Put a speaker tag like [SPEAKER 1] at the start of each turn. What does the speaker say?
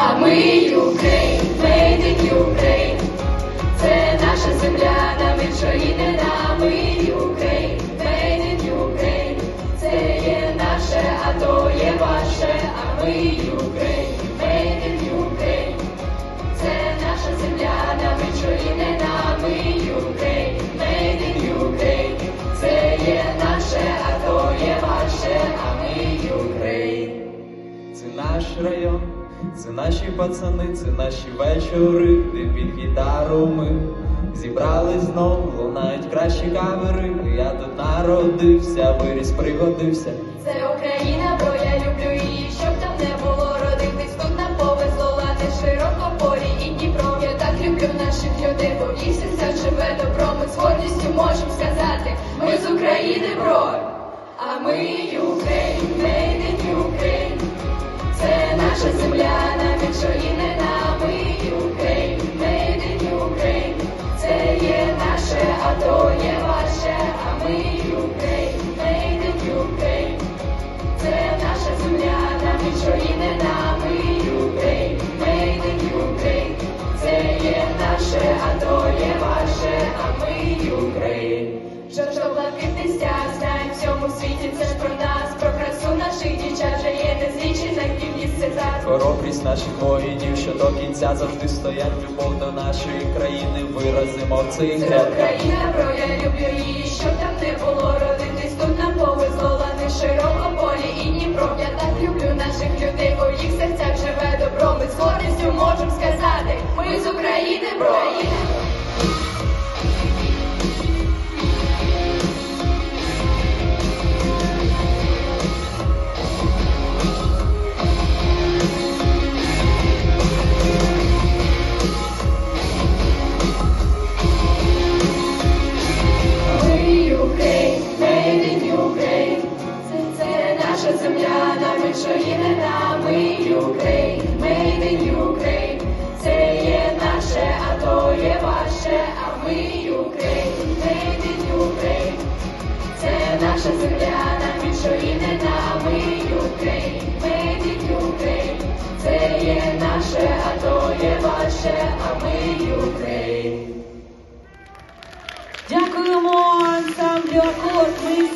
[SPEAKER 1] ми Ukraine, made in. Це наша земля, нам іншої не нами Ukraine, made in Ukraine. Це є наше, а то є ваше, а ми Ukraine, made in. Це наша земля, нам іншої не нами Ukraine, made in Ukraine. Це є наше, а то є ваше, а ми Ukraine.
[SPEAKER 2] Це наш район, це наші пацани, це наші вечори, де під гітару ми зібрались знов, лунають кращі кавери. Я тут народився, виріс, пригодився.
[SPEAKER 1] Це Україна, бо я люблю її, щоб там не було родитись. Тут нам повезло лати широко полі і Дніпро. Я так люблю наших людей, бо їх серцях живе добро. Ми з гордістю можемо сказати, ми з України, бро. А ми Ukraine, made in Ukraine. Нам іншої не нами Ukraine, made in Ukraine. Це є наше, а то є ваше, а ми Ukraine, made in. Це наша земля, нам не нами Ukraine, made in Ukraine. Це є наше, а то є ваше, а ми Ukraine. Жовто-блакитний стяг, знаєм в цьому світі, це ж про є за кількість цитат.
[SPEAKER 2] Хоробрість наших воїнів, що до кінця завжди стоять. Любов до нашої країни, виразимо в цей рядках.
[SPEAKER 1] Україна, бро, я люблю її, щоб там не було родитись. Тут нам повезло лани широко полі і Дніпро. Я так люблю наших людей, бо в їх серцях живе добро. Ми з гордістю земля, нам іншої не нами Ukraine, made in Ukraine. Це є наше, а то є ваше, а ми Ukraine, made in. Це наша земля, нам іншої не нами Ukraine, made in. Це є наше, а то є ваше, а ми Ukraine.
[SPEAKER 3] Дякуємо ансамблю акорд.